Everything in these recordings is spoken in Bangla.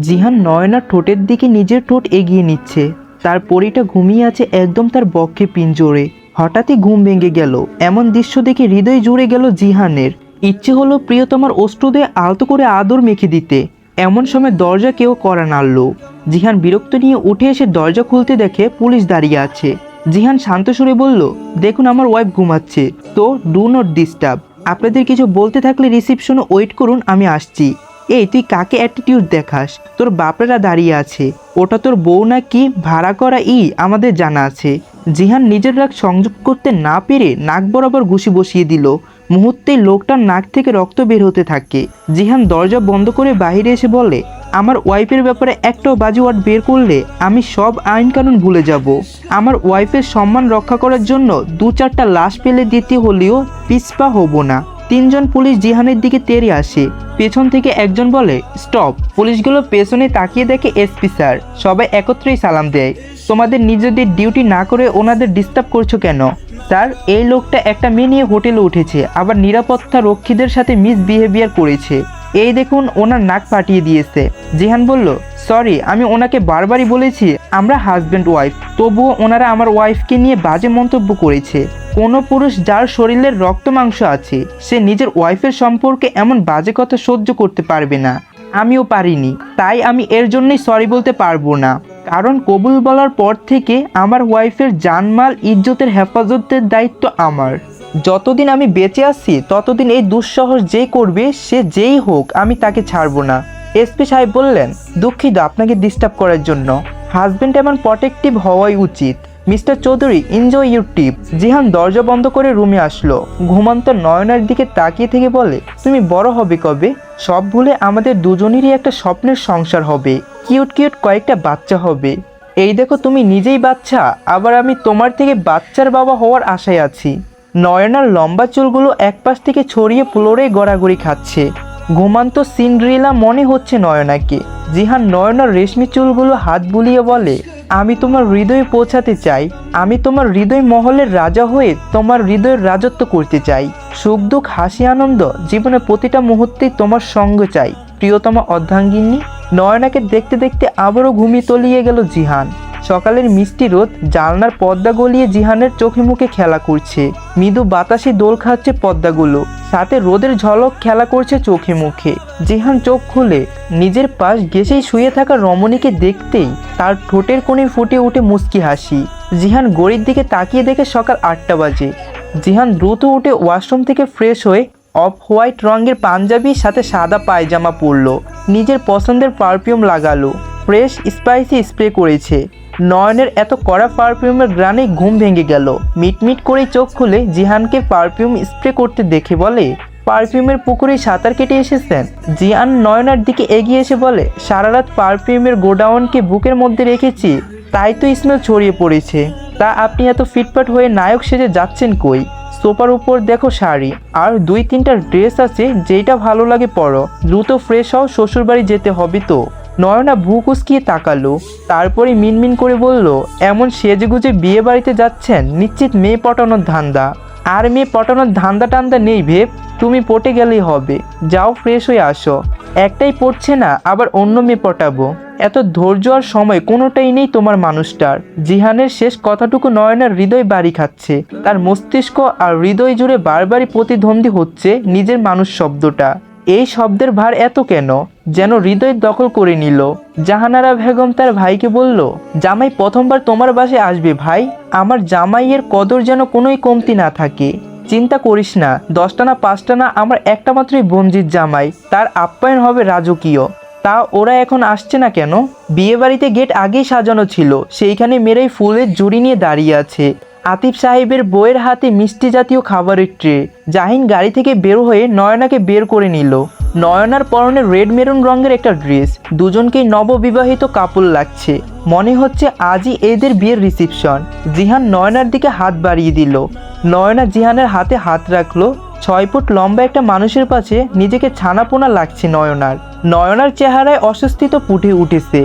জিহান নয়নার ঠোঁটের দিকে নিজের ঠোঁট এগিয়ে নিচ্ছে। তার পরিটা ঘুমিয়ে আছে একদম তার বক্ষে পিঞ্জরে হঠাৎই ঘুম ভেঙে গেল। এমন দৃশ্য দেখে হৃদয় জুড়ে গেল জিহানের। ইচ্ছে হলো প্রিয়তমার অষ্টদে আলতো করে আদর মেখে দিতে। এমন সময় দরজা কেউ করা নাড়ল। জিহান বিরক্ত নিয়ে উঠে এসে দরজা খুলতে দেখে পুলিশ দাঁড়িয়ে আছে। জিহান শান্ত সুরে বলল, দেখুন, আমার ওয়াইফ ঘুমাচ্ছে। তো, ডু নট ডিস্টার্ব। আপনাদের কিছু বলতে থাকলে রিসিপশনে ওয়েট করুন, আমি আসছি। এই, তুই কাকে অ্যাটিটিউড দেখাস? তোর বাপেরা দাঁড়িয়ে আছে। ওটা তোর বউ না কি ভাড়া করা ই, আমাদের জানা আছে। জিহান নিজের রাগ সংযোগ করতে না পেরে নাক বরাবর ঘুষি বসিয়ে দিল। মুহূর্তেই লোকটার নাক থেকে রক্ত বের হতে থাকে। জিহান দরজা বন্ধ করে বাইরে এসে বলে, আমার ওয়াইফের ব্যাপারে একটাও বাজে ওয়ার্ড বের করলে আমি সব আইন কানুন ভুলে যাব। আমার ওয়াইফের সম্মান রক্ষা করার জন্য দু চারটা লাশ পেলে দিতে হলেও পিসপা হব না। তিনজন পুলিশ জিহানের দিকে তেড়ে আসে। পেছন থেকে একজন বলে, স্টপ, পুলিশগুলো পেছনে তাকিয়ে দেখে এসপি স্যার, সবাই একত্রেই সালাম দেয়। তোমাদের নিজেদের ডিউটি না করে ওনাদের ডিস্টার্ব করছ কেন? তার এই লোকটা একটা মেয়ে নিয়ে হোটেলে উঠেছে, আবার নিরাপত্তা রক্ষীদের সাথে মিসবিহেভিয়ার করেছে। এই দেখুন ওনার নাক পাঠিয়ে দিয়েছে। জিহান বলল, সরি, আমি ওনাকে বারবারই বলেছি, আমরা হাজব্যান্ড ওয়াইফ তবুও ওনারা আমার ওয়াইফকে নিয়ে বাজে মন্তব্য করেছে। কোনো পুরুষ যার শরীরের রক্ত মাংস আছে, সে নিজের ওয়াইফের সম্পর্কে এমন বাজে কথা সহ্য করতে পারবে না। আমিও পারিনি, তাই আমি এর জন্যই সরি বলতে পারব না। কারণ কবুল বলার পর থেকে আমার ওয়াইফের জানমাল, ইজ্জতের হেফাজতের দায়িত্ব আমার। যতদিন আমি বেঁচে আছি, ততদিন এই দুঃসাহস যে করবে, সে যেই হোক, আমি তাকে ছাড়বো না। এসপি সাহেব বললেন, দুঃখিত আপনাকে ডিস্টার্ব করার জন্য। হাজবেন্ড এমন প্রটেক্টিভ হওয়াই উচিত। Mister Chowdhury enjoy your trip Jihan দরজা বন্ধ করে রুমে আসলো। ঘুমন্ত নয়নার দিকে তাকিয়ে থেকে বলে, তুমি বড় হবে কবে? সব ভুলে আমাদের দুজনেরই একটা স্বপ্নের সংসার হবে। কিউট কিউট কয়েকটা বাচ্চা হবে। এই দেখো তুমি নিজেই বাচ্চা, আবার আমি তোমার থেকে বাচ্চার বাবা হওয়ার আশায় আছি। নয়নার লম্বা চুলগুলো এক পাশ থেকে ছড়িয়ে ফ্লোরে গড়াগড়ি খাচ্ছে। ঘুমান্ত সিন্ড্রিলা মনে হচ্ছে নয়নাকে। জিহান নয়নার রেশমি চুলগুলো হাত বুলিয়ে বলে, আমি তোমার হৃদয়ে পৌঁছাতে চাই। আমি তোমার হৃদয় মহলের রাজা হয়ে তোমার হৃদয়ের রাজত্ব করতে চাই। সুখ দুঃখ, হাসি, আনন্দ জীবনের প্রতিটা মুহূর্তেই তোমার সঙ্গ চাই। প্রিয়তমা অর্ধাঙ্গিনী নয়নাকে দেখতে দেখতে আবারও ঘুমিয়ে তলিয়ে গেল জিহান। সকালের মিষ্টি রোদ জানলার পর্দা গলিয়ে জিহানের চোখে মুখে খেলা করছে। মৃদু বাতাসে দোল খাচ্ছে পর্দাগুলো সাথে রোদের ঝলক খেলা করছে চোখে মুখে। জিহান চোখ খুলে, নিজের পাশ ঘেসেই শুয়ে থাকা রমণীকে দেখতেই তার ঠোঁটের কোণে ফুটে উঠে মুস্কি হাসি। জিহান গড়ির দিকে তাকিয়ে দেখে সকাল আটটা বাজে। জিহান দ্রুত উঠে ওয়াশরুম থেকে ফ্রেশ হয়ে অফ হোয়াইট রঙের পাঞ্জাবি, সাথে সাদা পায়জামা পরলো। নিজের পছন্দের পারফিউম লাগালো। ফ্রেশ স্পাইসি স্প্রে করেছে। নয়নের এত কড়া পারফিউমের গ্রানে ঘুম ভেঙে গেল। মিটমিট করে চোখ খুলে জিহানকে পারফিউম স্প্রে করতে দেখে বলে, পারফিউমের পুকুরে সাঁতার কেটে এসেছেন? জিয়ান নয়নার দিকে এগিয়ে এসে বলে, সারা রাত পারফিউমের গোডাউনকে বুকের মধ্যে রেখেছি, তাই তো স্মেল ছড়িয়ে পড়েছে। তা আপনি এত ফিটফাট হয়ে নায়ক সেজে যাচ্ছেন কই? সোফার উপর দেখো শাড়ি, আর দুই তিনটা ড্রেস আছে যেটা ভালো লাগে পরো। দ্রুত ফ্রেশ হও, শ্বশুরবাড়ি যেতে হবে তো। নয়না ভু কুসকিয়ে তাকালো, তারপরে মিনমিন করে বলল, এমন সেজেগুজে বিয়ে বাড়িতে যাচ্ছেন নিশ্চিত মেয়ে পটানোর ধান্দা। আর মেয়ে পটানোর ধান্দা টান্দা নেই ভেব, তুমি পটে গেলেই হবে। যাও ফ্রেশ হয়ে আসো। একটাই পড়ছে না, আবার অন্য মেয়ে পটাবো। এত ধৈর্য আর সময় কোনোটাই নেই তোমার মানুষটার। জিহানের শেষ কথাটুকু নয়নার হৃদয় বাড়ি খাচ্ছে। তার মস্তিষ্ক আর হৃদয় জুড়ে বারবারই প্রতিদ্বন্দ্বী হচ্ছে নিজের মানুষ শব্দটা। এই শব্দের ভার এত কেন? যেন হৃদয় দখল করে নিল। জাহানারা বেগম তার ভাইকে বলল, জামাই, প্রথমবার তোমার বাসে আসবে ভাই। আমার জামাইয়ের কদর যেন কোনোই কমতি না থাকে। চিন্তা করিস না দশটা না পাঁচটা না আমার একটা মাত্রই বঞ্জিত জামাই। তার আপ্যায়ন হবে রাজকীয়। তা ওরা এখন আসছে না কেন? বিয়েবাড়িতে গেট আগেই সাজানো ছিল। সেইখানে মেয়েরাই ফুলের জুড়ি নিয়ে দাঁড়িয়ে আছে। আতিফ সাহেবের বইয়ের হাতে মিষ্টি জাতীয় খাবারের ট্রে। জাহিন গাড়ি থেকে বের হয়ে নয়নাকে বের করে নিল। নয়নার পরনে রেড মেরুন রঙের একটা ড্রেস। দুজনকেই নববিবাহিত কাপড় লাগছে। মনে হচ্ছে আজই এদের বিয়ের রিসিপশন। জিহান নয়নার দিকে হাত বাড়িয়ে দিল। নয়না জিহানের হাতে হাত রাখল। ছয় ফুট লম্বা একটা মানুষের পাশে নিজেকে ছানাপোনা লাগছে নয়নার। নয়নার চেহারায় অস্বস্তি তো ফুটে উঠেছে।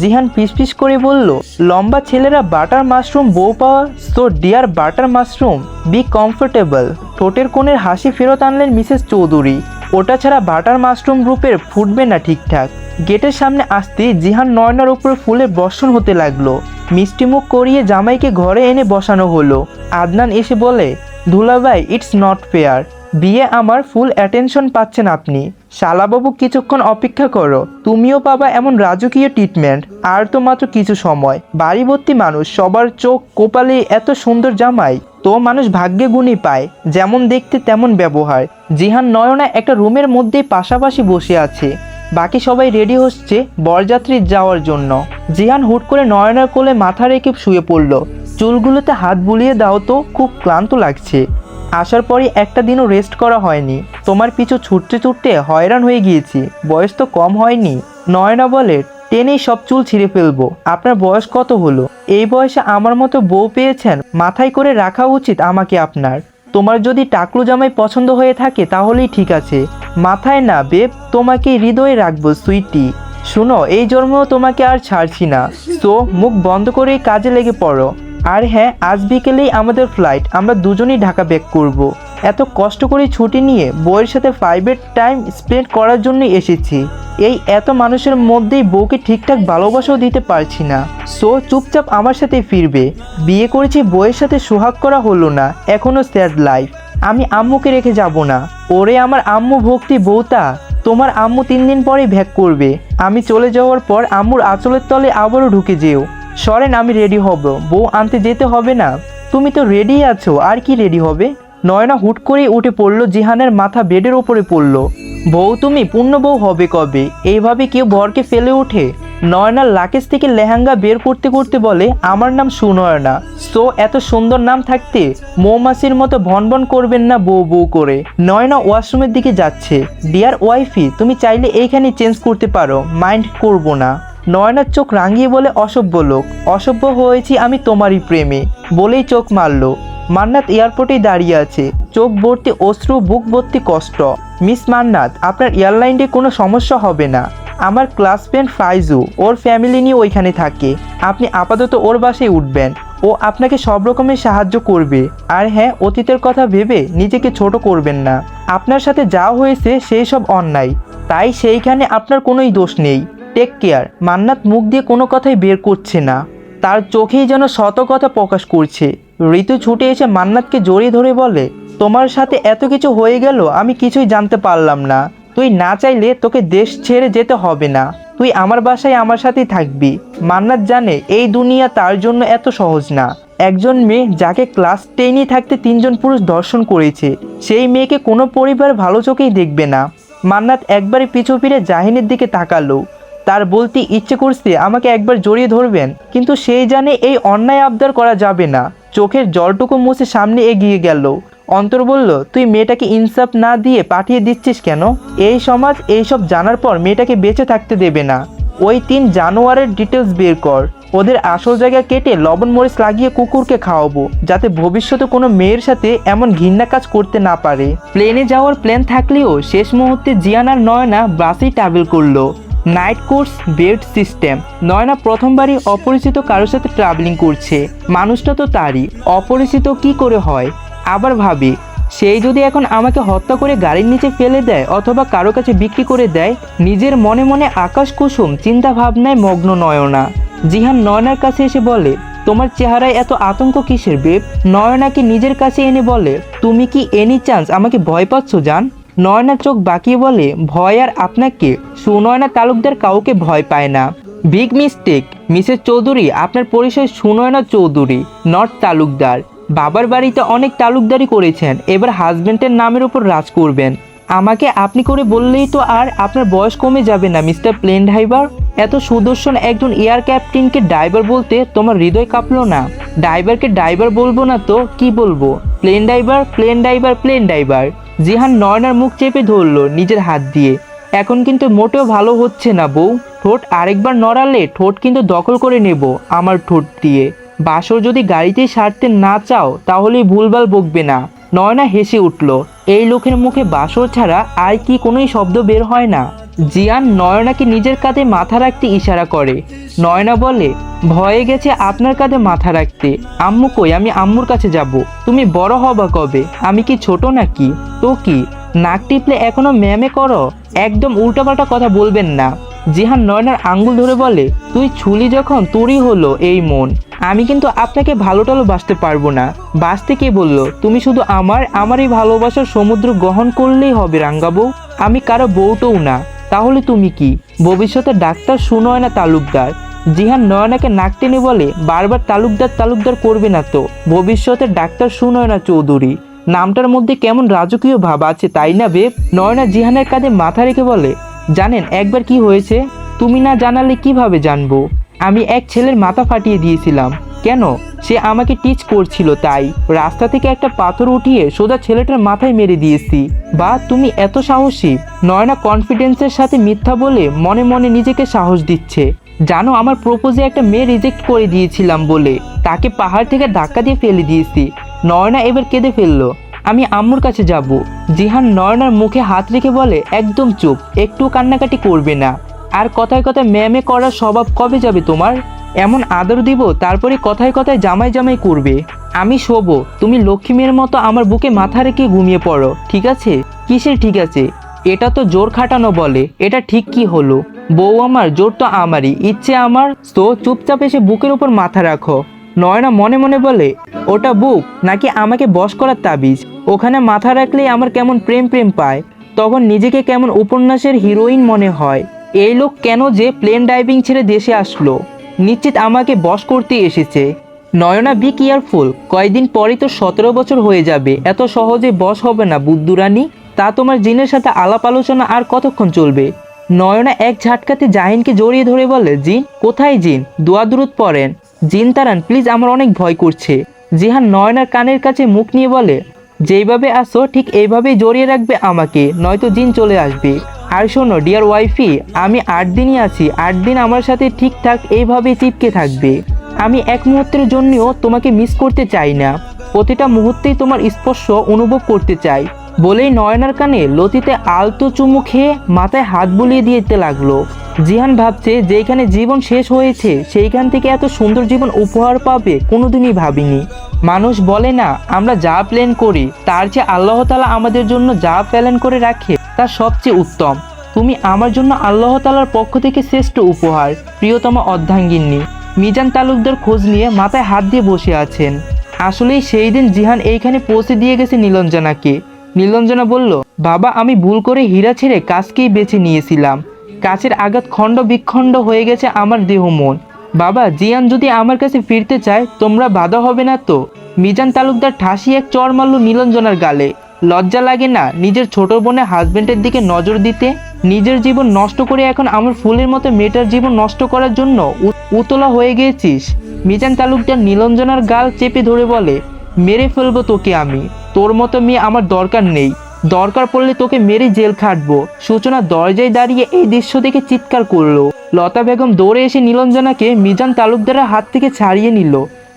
জিহান ফিসফিস করে বলল, লম্বা ছেলেরা বাটার মাশরুম বউ পাওয়া so dear butter mushroom be comfortable ঠোঁটের কোণের হাসি ফেরত আনলেন মিসেস চৌধুরী। ওটা ছাড়া বাটার মাশরুম গ্রুপের ফুটবে না ঠিকঠাক। গেটের সামনে আসতে জিহান নয়নার উপর ফুলের বর্ষণ হতে লাগল। মিষ্টি মুখ করিয়ে জামাইকে ঘরে এনে বসানো হলো। আদনান এসে বলে দুলাভাই ইটস নট ফেয়ার বিয়ে আমার ফুল অ্যাটেনশন পাচ্ছেন আপনি। শালাবাবু কিছুক্ষণ অপেক্ষা করো, তুমিও পাবা এমন রাজকীয় ট্রিটমেন্ট আর তো মাত্র কিছু সময়। বাড়ি ভর্তি মানুষ, সবার চোখ কোপালে এত সুন্দর জামাই, তো মানুষ ভাগ্যে গুণই পায়, যেমন দেখতে তেমন ব্যবহার। জিহান নয়না একটা রুমের মধ্যেই পাশাপাশি বসে আছে। বাকি সবাই রেডি হচ্ছে বরযাত্রী যাওয়ার জন্য। জিহান হুট করে নয়নার কোলে মাথা রেখে শুয়ে পড়ল। চুলগুলোতে হাত বুলিয়ে দাও তো, খুব ক্লান্ত লাগছে। আসার পরই একটা দিনও রেস্ট করা হয়নি। তোমার পিছু ছুটতে ছুটতে হয়রান হয়ে গিয়েছি। বয়স তো কম হয়নি। নয়না বলে টেনেই সব চুল ছিঁড়ে ফেলব। আপনার বয়স কত হলো? এই বয়সে আমার মতো বউ পেয়েছেন, মাথায় করে রাখা উচিত আমাকে আপনার। তোমার যদি টাকলু জামাই পছন্দ হয়ে থাকে তাহলেই ঠিক আছে। মাথায় না বেব, তোমাকে হৃদয়ে রাখব সুইটি। শুনো, এই জন্মেও তোমাকে আর ছাড়ছি না। তো মুখ বন্ধ করেই কাজে লেগে পড়ো। আর হ্যাঁ আজ বিকেলেই আমাদের ফ্লাইট আমরা দুজনেই ঢাকা ব্যাক করব। এত কষ্ট করে ছুটি নিয়ে বউয়ের সাথে প্রাইভেট টাইম স্পেন্ড করার জন্য এসেছি। এই এত মানুষের মধ্যেই বউকে ঠিকঠাক ভালোবাসাও দিতে পারছি না। সো চুপচাপ আমার সাথে ফিরবে। বিয়ে করেছি বউয়ের সাথে সোহাগ করা হলো না এখনও স্যাড লাইফ আমি আম্মুকে রেখে যাব না। ওরে আমার আম্মু ভক্তি বউতা, তোমার আম্মু তিন দিন পরেই ভ্যাক করবে। আমি চলে যাওয়ার পর আম্মুর আঁচলের তলে আবারও ঢুকে যেও। সরেন, আমি রেডি হব। বউ, আনতে যেতে হবে না। তুমি তো রেডি আছো, আর কি রেডি হবে? নয়না হুট করেই উঠে পড়ল, জিহানের মাথা বেডের ওপরে পড়ল। বউ, তুমি পূর্ণ বউ হবে কবে? এইভাবে কেউ বরকে ফেলে ওঠে? নয়নার লাকেজ থেকে লেহেঙ্গা বের করতে করতে বলে, আমার নাম সুনয়না। সো, এত সুন্দর নাম থাকতে মৌমাছির মতো ভনভন করবেন না বউ বউ করে। নয়না ওয়াশরুমের দিকে যাচ্ছে। ডিয়ার ওয়াইফি, তুমি চাইলে এইখানে চেঞ্জ করতে পারো। মাইন্ড করব না। নয়নার চোখ রাঙিয়ে বলে, অসভ্য লোক, অসভ্য হয়েছি আমি তোমারই প্রেমে। বলেই চোখ মারল। মান্নাত এয়ারপোর্টেই দাঁড়িয়ে আছে। চোখ ভর্তি অশ্রু, বুক ভর্তি কষ্ট। মিস মান্নাত, আপনার এয়ারলাইনে কোনো সমস্যা হবে না। আমার ক্লাস ফ্রেন্ড ফাইজু, ওর ফ্যামিলি নিয়ে ওইখানে থাকে। আপনি আপাতত ওর বাসায় উঠবেন। ও আপনাকে সব রকমের সাহায্য করবে। আর হ্যাঁ অতীতের কথা ভেবে নিজেকে ছোট করবেন না। আপনার সাথে যা হয়েছে, সেই সব অন্যায়। তাই সেইখানে আপনার কোনোই দোষ নেই। টেক কেয়ার মান্নাত মুখ দিয়ে কোনো কথাই বের করছে না। তার চোখেই যেন শত কথা প্রকাশ করছে। ঋতু ছুটে এসে মান্নাতকে জড়িয়ে ধরে বলে, তোমার সাথে এত কিছু হয়ে গেল, আমি কিছুই জানতে পারলাম না। তুই না চাইলে তোকে দেশ ছেড়ে যেতে হবে না। তুই আমার বাসায় আমার সাথেই থাকবি। মান্নাত জানে, এই দুনিয়া তার জন্য এত সহজ না। একজন মেয়ে যাকে ক্লাস টেনে থাকতে তিনজন পুরুষ দর্শন করেছে, সেই মেয়েকে কোনো পরিবার ভালো চোখেই দেখবে না। মান্নাত একবারে পিছু ফিরে জাহিনের দিকে তাকালো। তার বলতে ইচ্ছে করছে আমাকে একবার জড়িয়ে ধরবেন, কিন্তু সেই জানে এই অন্যায় আবদার করা যাবে না। চোখের জলটুকু মুছে সামনে এগিয়ে গেল। অন্তর বলল, তুই মেয়েটাকে ইনসাফ না দিয়ে পাঠিয়ে দিচ্ছিস কেন? এই সমাজ এইসব জানার পর মেয়েটাকে বেঁচে থাকতে দেবে না। ওই তিন জানোয়ারের ডিটেলস বের কর। ওদের আসল জায়গা কেটে লবণ মরিচ লাগিয়ে কুকুরকে খাওয়াবো, যাতে ভবিষ্যতে কোনো মেয়ের সাথে এমন ঘৃণা কাজ করতে না পারে। প্লেনে যাওয়ার প্ল্যান থাকলেও শেষ মুহূর্তে জিয়ানার নয়না বাসেই ট্রাভেল করল। Night course bed system. Nayana প্রথমবারই অপরিচিত কারোর সাথে ট্রাভেলিং করছে। মানুষটা তো তারই। অপরিচিত কি করে হয়? আবার ভাবি, সেই যদি এখন আমাকে হত্যা করে গাড়ির নিচে ফেলে দেয় অথবা কারও কাছে বিক্রি করে দেয়, নিজের মনে মনে আকাশ কুসুম, চিন্তা ভাবনায় মগ্ন নয়না। জিহান নয়নার কাছে এসে বলে, তোমার চেহারায় এত আতঙ্ক কিসের বেব? নয়নাকে নিজের কাছে এনে বলে, তুমি কি এনি চান্স আমাকে ভয় পাচ্ছ জান? নয়না চোখ বাঁকিয়ে বলে, ভয় আর আপনাকে? সুনয়না তালুকদার কাউকে ভয় পায় না। বিগ মিস্টেক মিসেস চৌধুরী, আপনার পরিচয় সুনয়না চৌধুরী নট তালুকদার। বাবার বাড়িতে অনেক তালুকদারি করেছেন, এবার হাজবেন্ডের নামের উপর রাজ করবেন। আমাকে আপনি করে বললেই তো আর আপনার বয়স কমে যাবে না, মিস্টার প্লেন ড্রাইভার এত সুদর্শন একজন এয়ার ক্যাপ্টেনকে ড্রাইভার বলতে তোমার হৃদয় কাঁপলো না? ড্রাইভারকে ড্রাইভার বলব না তো, কি বলব? Plane driver plane driver plane driver Jihan Nayanar মুখ চেপে ধরলো নিজের হাত দিয়ে। এখন কিন্তু মোটেও ভালো হচ্ছে না বউ। ঠোঁট আরেকবার নড়ালে ঠোঁট কিন্তু দখল করে নেব আমার ঠোঁট দিয়ে। বাসর যদি গাড়িতে সারতে না চাও তাহলেই ভুলভাল বকবে না। নয়না হেসে উঠল। এই লোকের মুখে বাসর ছাড়া আর কি কোনোই শব্দ বের হয় না? জিয়ান নয়নাকে নিজের কাঁধে মাথা রাখতে ইশারা করে। নয়না বলে, ভয়ে গেছে আপনার কাঁধে মাথা রাখতে। আম্মু কই? আমি আম্মুর কাছে যাব। তুমি বড় হবা কবে? আমি কি ছোট নাকি? তো কি? নাক টিপলে এখনও ম্যামে করো? একদম উল্টাপাল্টা কথা বলবেন না। জিহান নয়নার আঙ্গুল ধরে বলে, তুই ছুলি যখন তোরই হলো এই মন। আমি কিন্তু আপনাকে ভালো টালো বাসতে পারব না। বাঁচতে কে বলল, তুমি শুধু আমার আমার এই ভালোবাসার সমুদ্র গ্রহণ করলেই হবে রাঙ্গাবু। আমি কারও বউটও না। তাহলে তুমি কি? ভবিষ্যতে ডাক্তার সুনয়না তালুকদার। জিহান নয়নাকে নাক টেনে বলে, বারবার তালুকদার তালুকদার করবে না তো। ভবিষ্যতে ডাক্তার সুনয়না চৌধুরী। নামটার মধ্যে কেমন রাজকীয় ভাব আছে তাই না বেব? নয়না জিহানের কাঁধে মাথা রেখে বলে, জানেন একবার কি হয়েছে? তুমি না জানালে কীভাবে জানব? আমি এক ছেলের মাথা ফাটিয়ে দিয়েছিলাম। কেন? সে আমাকে টিচ করছিল তাই। রাস্তা থেকে একটা পাথর উঠিয়ে সোজা ছেলেটার মাথায় মেরে দিয়েছি। বা, তুমি এত সাহসী? নয়না কনফিডেন্সের সাথে মিথ্যা বলে মনে মনে নিজেকে সাহস দিচ্ছে। জানো, আমার প্রপোজে একটা মেয়ে রিজেক্ট করে দিয়েছিলাম বলে। তাকে পাহাড় থেকে ধাক্কা দিয়ে ফেলে দিয়েছি। নয়না এবার কেঁদে ফেলল। আমি আম্মুর কাছে যাব। জিহান নয়নার মুখে হাত রেখে বলে, একদম চুপ একটু কান্নাকাটি করবে না। আর কথায় কথায় ম্যামে করার স্বভাব কবে যাবে তোমার? এমন আদর দিব, তারপরে কথায় কথায় জামাই জামাই করবে। আমি শোবো, তুমি লক্ষ্মী মেয়ের মতো আমার বুকে মাথা রেখে ঘুমিয়ে পড়ো, ঠিক আছে? কিসের ঠিক আছে? এটা তো জোর খাটানো বলে, এটা ঠিক কি হলো? বউ আমার, জোর তো আমারই, ইচ্ছে আমার, তো চুপচাপ এসে বুকের উপর মাথা রাখো। নয়না মনে মনে বলে, ওটা বুক, নাকি আমাকে বশ করার তাবিজ? ওখানে মাথা রাখলেই আমার কেমন প্রেম প্রেম পায়? তখন নিজেকে কেমন উপন্যাসের হিরোইন মনে হয়। এই লোক কেন যে প্লেন ডাইভিং ছেড়ে দেশে আসলো? নিশ্চিত আমাকে বশ করতে এসেছে। নয়না বি কেয়ারফুল কয়েকদিন পরই তো সতেরো বছর হয়ে যাবে। এত সহজে বশ হবে না বুদ্ধুরানী তা তোমার জিনের সাথে আলাপ আলোচনা আর কতক্ষণ চলবে? নয়না এক ঝাটকাতে জাহিনকে জড়িয়ে ধরে বলে, জিন, কোথায় জিন? দোয়া দুরুদ পড়েন। জিন তারান, প্লিজ, আমার অনেক ভয় করছে। জিহান নয়নার কানের কাছে মুখ নিয়ে বলে, যেইভাবে আসো, ঠিক এইভাবেই জড়িয়ে রাখবে আমাকে, নয়তো জিন চলে আসবে। আর শোনো ডিয়ার ওয়াইফি আমি আট দিনই আছি। আট দিন আমার সাথে ঠিকঠাক এইভাবে চিপকে থাকবে। আমি এক মুহূর্তের জন্যও তোমাকে মিস করতে চাই না। প্রতিটা মুহূর্তেই তোমার স্পর্শ অনুভব করতে চাই। বলেই নয়নার কানে লতিতে আলতো চুমু খেয়ে মাথায় হাত বুলিয়ে দিতে লাগল। জিহান ভাবছে যেখানে জীবন শেষ হয়েছে, সেইখান থেকে এত সুন্দর জীবন উপহার পাবে কোনোদিনই ভাবিনি। মানুষ বলে না, আমরা যা প্ল্যান করি, তার চেয়ে আল্লাহ তালা আমাদের জন্য যা প্ল্যান করে রাখে তা সবচেয়ে উত্তম। তুমি আমার জন্য আল্লাহ তালার পক্ষ থেকে শ্রেষ্ঠ উপহার, প্রিয়তম অর্ধাঙ্গিনী। মিজান তালুকদার খোঁজ নিয়ে মাথায় হাত দিয়ে বসে আছেন। আসলেই সেই দিন জিহান এইখানে পৌঁছে দিয়ে গেছে নীলঞ্জনাকে। নীলঞ্জনা বলল, বাবা, আমি ভুল করে হীরা ছেড়ে কাজকেই বেছে নিয়েছিলাম। কাছের আঘাত খণ্ড বিখণ্ড হয়ে গেছে আমার দেহ মন। বাবা, জিয়ান যদি আমার কাছে ফিরতে চায়, তোমরা বাধা হবে না তো? মিজান তালুকদার ঠাসি এক চর মারল নীলঞ্জনার গালে। লজ্জা লাগে না নিজের ছোট বোনের হাজবেন্ডের দিকে নজর দিতে? নিজের জীবন নষ্ট করে এখন আমার ফুলের মতো মেয়েটার জীবন নষ্ট করার জন্য উতলা হয়ে গিয়েছিস মিজান তালুকদার নীলঞ্জনার গাল চেপে ধরে বলে, মেরে ফেলব তোকে আমি। তোর মতো মেয়ে আমার দরকার নেই। দরকার পড়লে তোকে মেরে জেল খাটবো। সূচনা দরজায় দাঁড়িয়ে এই দৃশ্য দেখে চিৎকার করল। লতা বেগম দৌড়ে এসে নীলঞ্জনাকে মিজান তালুকদারের হাত থেকে ছাড়িয়ে নিল।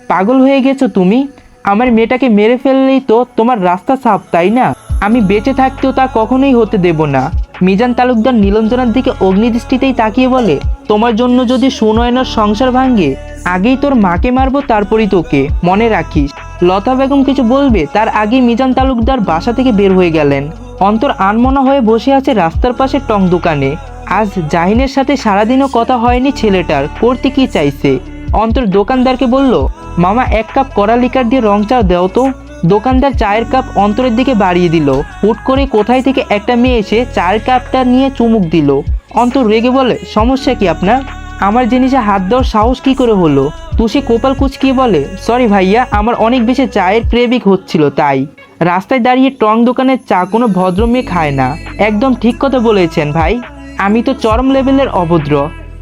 পাগল হয়ে গেছো তুমি? আমার মেয়েটাকে মেরে ফেললেই তো তোমার রাস্তা সাফ, তাই না? আমি বেঁচে থাকতেও তা কখনোই হতে দেব না। মিজান তালুকদার নীলঞ্জনার দিকে অগ্নিদৃষ্টিতেই তাকিয়ে বলে, তোমার জন্য যদি সুনয়নার সংসার ভাঙ্গে আগেই তোর মাকে মারবো, তারপরই তোকে। মনে রাখিস, লতা বেগম কিছু বলবে, তার আগেই মিজান তালুকদার বাসা থেকে বের হয়ে গেলেন। অন্তর আনমনা হয়ে বসে আছে রাস্তার পাশে টং দোকানে। আজ জাহিনের সাথে সারাদিনও কথা হয়নি ছেলেটার করতে কি চাইছে? অন্তর দোকানদারকে বলল মামা এক কাপ কড়া লিকার দিয়ে রং চা দেও তো। দোকানদার চায়ের কাপ অন্তরের দিকে বাড়িয়ে দিল। হুট করে কোথায় থেকে একটা মেয়ে এসে চায়ের কাপটা নিয়ে চুমুক দিল। অন্তর রেগে বলে, সমস্যা কি আপনার? আমার জিনিসে হাত দেওয়ার সাহস কি করে হলো? তুষি কোপাল কুচকিয়ে বলে, সরি ভাইয়া, আমার অনেক বেশি চায়ের ক্রেভিক হচ্ছিল তাই। রাস্তায় দাঁড়িয়ে টং দোকানের চা কোনো ভদ্র মেয়ে খায় না। একদম ঠিক কথা বলেছেন ভাই। আমি তো চরম লেভেলের অভদ্র।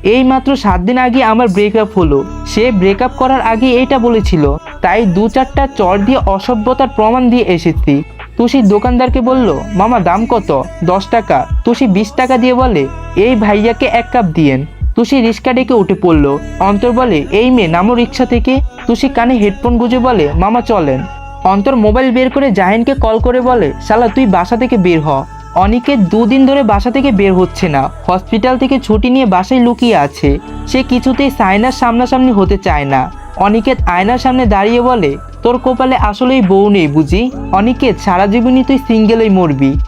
এই মাত্র সাত দিন আগে আমার ব্রেকআপ হলো। সে ব্রেকআপ করার আগে এইটা বলেছিল, তাই দু চারটা চর দিয়ে অসভ্যতার প্রমাণ দিয়ে এসেছি। তুষি দোকানদারকে বলল, মামা, দাম কত? দশ টাকা। তুষি বিশ টাকা দিয়ে বলে, এই ভাইয়াকে এক কাপ দিয়েন। তুষি রিক্সা ডেকে উঠে পড়ল। অন্তর বলে, এই মেয়ে, নামো রিক্সা থেকে। তুষি কানে হেডফোন গুজে বলে, মামা, চলেন। অন্তর মোবাইল বের করে জাহিনকে কল করে বলে, শালা, তুই বাসা থেকে বের হ। অনিকেত দুদিন ধরে বাসা থেকে বের হচ্ছে না। হসপিটাল থেকে ছুটি নিয়ে বাসায় লুকিয়ে আছে। সে কিছুতেই সাইনার সামনাসামনি হতে চায় না। অনিকেত আয়নার সামনে দাঁড়িয়ে বলে, তোর কপালে আসলেই বউ নেই বুঝি? অনিকেত সারা জীবনই তুই সিঙ্গেলই মরবি।